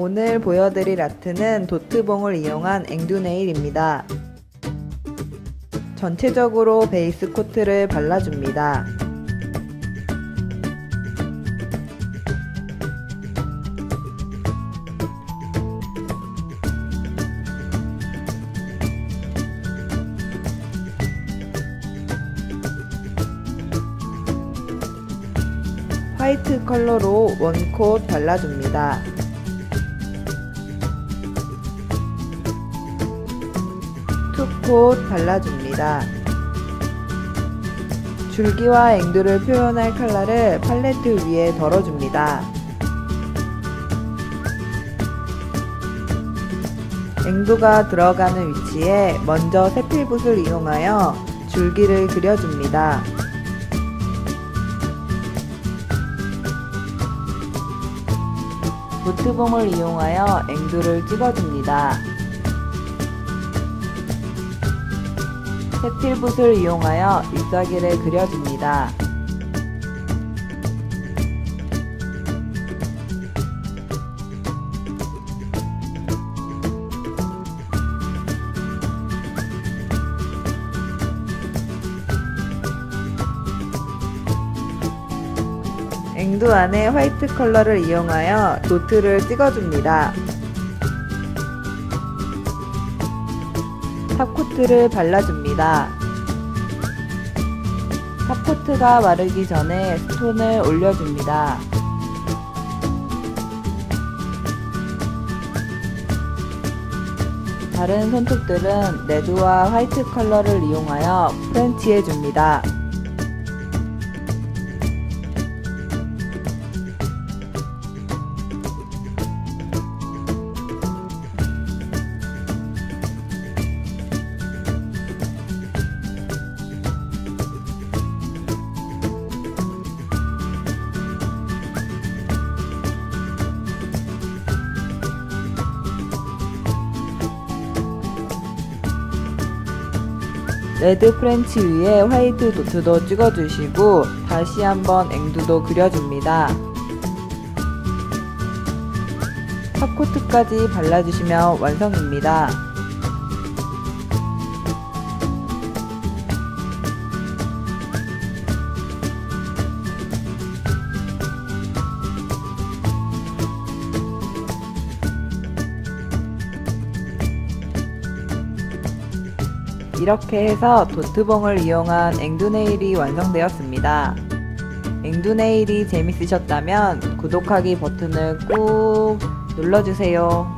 오늘 보여드릴 아트는 도트봉을 이용한 앵두네일입니다. 전체적으로 베이스 코트를 발라줍니다. 화이트 컬러로 원콧 발라줍니다. 투콧 발라줍니다. 줄기와 앵두를 표현할 컬러를 팔레트 위에 덜어줍니다. 앵두가 들어가는 위치에 먼저 세필붓을 이용하여 줄기를 그려줍니다. 노트봉을 이용하여 앵두를 찍어줍니다. 세필붓을 이용하여 잎사귀를 그려줍니다. 앵두 안에 화이트 컬러를 이용하여 도트를 찍어줍니다. 탑코트를 발라줍니다. 탑코트가 마르기 전에 스톤을 올려줍니다. 다른 손톱들은 레드와 화이트 컬러를 이용하여 프렌치해줍니다. 레드 프렌치 위에 화이트 도트도 찍어주시고 다시 한번 앵두도 그려줍니다. 탑코트까지 발라주시면 완성입니다. 이렇게 해서 도트봉을 이용한 앵두네일이 완성되었습니다. 앵두네일이 재밌으셨다면 구독하기 버튼을 꾹 눌러주세요.